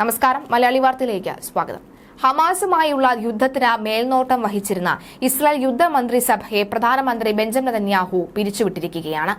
നമസ്കാരം. മലയാളി വാർത്തയിലേക്ക് സ്വാഗതം. ഹമാസുമായുള്ള യുദ്ധത്തിന് മേൽനോട്ടം വഹിച്ചിരുന്ന ഇസ്രായേൽ യുദ്ധമന്ത്രിസഭയെ പ്രധാനമന്ത്രി ബെഞ്ചമിൻ നെതന്യാഹു പിരിച്ചുവിട്ടിരിക്കുകയാണ്.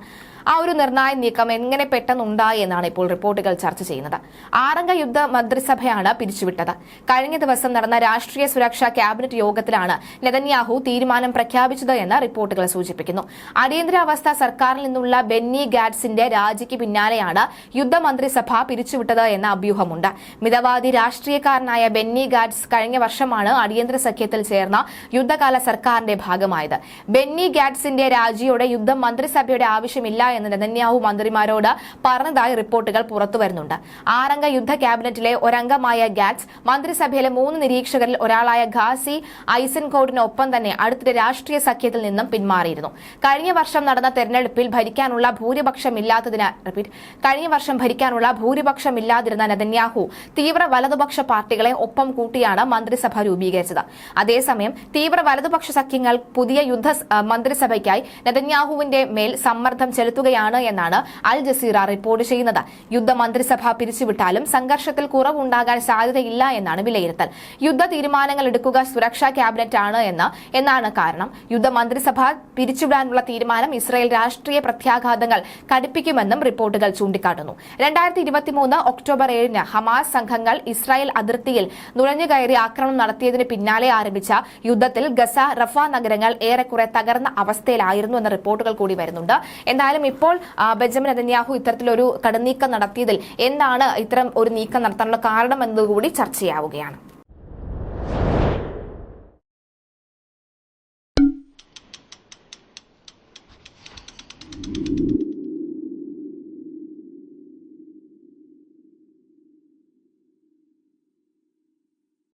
ആ ഒരു നിർണായക നീക്കം എങ്ങനെ പെട്ടെന്നുണ്ടായി എന്നാണ് ഇപ്പോൾ റിപ്പോർട്ടുകൾ ചർച്ച ചെയ്യുന്നത്. ആറംഗ യുദ്ധ മന്ത്രിസഭയാണ് പിരിച്ചുവിട്ടത്. കഴിഞ്ഞ ദിവസം നടന്ന രാഷ്ട്രീയ സുരക്ഷാ ക്യാബിനറ്റ് യോഗത്തിലാണ് നെതന്യാഹു തീരുമാനം പ്രഖ്യാപിച്ചത് എന്ന് റിപ്പോർട്ടുകൾ സൂചിപ്പിക്കുന്നു. അടിയന്തരാവസ്ഥ സർക്കാരിൽ നിന്നുള്ള ബെന്നി ഗാഡ്സിന്റെ രാജിക്ക് പിന്നാലെയാണ് യുദ്ധമന്ത്രിസഭ പിരിച്ചുവിട്ടത് എന്ന അഭ്യൂഹമുണ്ട്. മിതവാദി രാഷ്ട്രീയക്കാരനായ ബെന്നി ഗാഡ്സ് കഴിഞ്ഞ വർഷമാണ് അടിയന്തര സഖ്യത്തിൽ ചേർന്ന യുദ്ധകാല സർക്കാരിന്റെ ഭാഗമായത്. ബെന്നി ഗാഡ്സിന്റെ രാജിയോടെ യുദ്ധം മന്ത്രിസഭയുടെ ആവശ്യമില്ല എന്ന് നെതന്യാഹു മന്ത്രിമാരോട് പറഞ്ഞതായി റിപ്പോർട്ടുകൾ പുറത്തു വരുന്നുണ്ട്. ആറംഗ യുദ്ധ ക്യാബിനറ്റിലെ ഒരംഗമായ ഗാറ്റ്സ് മന്ത്രിസഭയിലെ മൂന്ന് നിരീക്ഷകരിൽ ഒരാളായ ഖാസി ഐസൻകോട്ടിനൊപ്പം തന്നെ അടുത്തിടെ രാഷ്ട്രീയ സഖ്യത്തിൽ നിന്നും പിന്മാറിയിരുന്നു. കഴിഞ്ഞ വർഷം നടന്ന തെരഞ്ഞെടുപ്പിൽ ഭരിക്കാനുള്ള ഭൂരിപക്ഷമില്ലാത്തതിന് റിപ്പീറ്റ് കഴിഞ്ഞ വർഷം ഭരിക്കാനുള്ള ഭൂരിപക്ഷമില്ലാതിരുന്ന നെതന്യാഹു തീവ്ര വലതുപക്ഷ പാർട്ടികളെ ഒപ്പം കൂട്ടിയാണ് മന്ത്രിസഭ രൂപീകരിച്ചത്. അതേസമയം തീവ്ര വലതുപക്ഷ സഖ്യങ്ങൾ പുതിയ യുദ്ധ മന്ത്രിസഭയ്ക്കായി നെതന്യാഹുവിന്റെ മേൽ സമ്മർദ്ദം ചെലുത്തുകയാണ് എന്നാണ് അൽ ജസീറ റിപ്പോർട്ട് ചെയ്യുന്നത്. യുദ്ധ മന്ത്രിസഭ പിരിച്ചുവിട്ടാലും സംഘർഷത്തിൽ കുറവുണ്ടാകാൻ സാധ്യതയില്ല എന്നാണ് വിലയിരുത്തൽ. യുദ്ധ തീരുമാനങ്ങൾ എടുക്കുക സുരക്ഷാ ക്യാബിനറ്റ് ആണ് എന്ന് എന്നാണ് കാരണം. യുദ്ധ മന്ത്രിസഭ പിരിച്ചുവിടാനുള്ള തീരുമാനം ഇസ്രായേൽ രാഷ്ട്രീയ പ്രത്യാഘാതങ്ങൾ കടുപ്പിക്കുമെന്നും റിപ്പോർട്ടുകൾ ചൂണ്ടിക്കാട്ടുന്നു. രണ്ടായിരത്തി ഇരുപത്തിമൂന്ന് ഒക്ടോബർ ഏഴിന് ഹമാസ് സംഘങ്ങൾ ഇസ്രായേൽ അതിർത്തിയിൽ നുഴഞ്ഞുകയറി ആക്രമണം നടത്തിയതിന് പിന്നാലെ ആരംഭിച്ച യുദ്ധത്തിൽ ഗസ റഫ നഗരങ്ങൾ ഏറെക്കുറെ തകർന്ന അവസ്ഥയിലായിരുന്നു എന്ന റിപ്പോർട്ടുകൾ കൂടി വരുന്നുണ്ട്. എന്തായാലും ഇപ്പോൾ ബെഞ്ചമിൻ നെതന്യാഹു ഇത്തരത്തിലൊരു കടനീക്കം നടത്തിയതിൽ എന്താണ് ഇത്തരം ഒരു നീക്കം നടത്താനുള്ള കാരണം എന്നതുകൂടി ചർച്ചയാവുകയാണ്.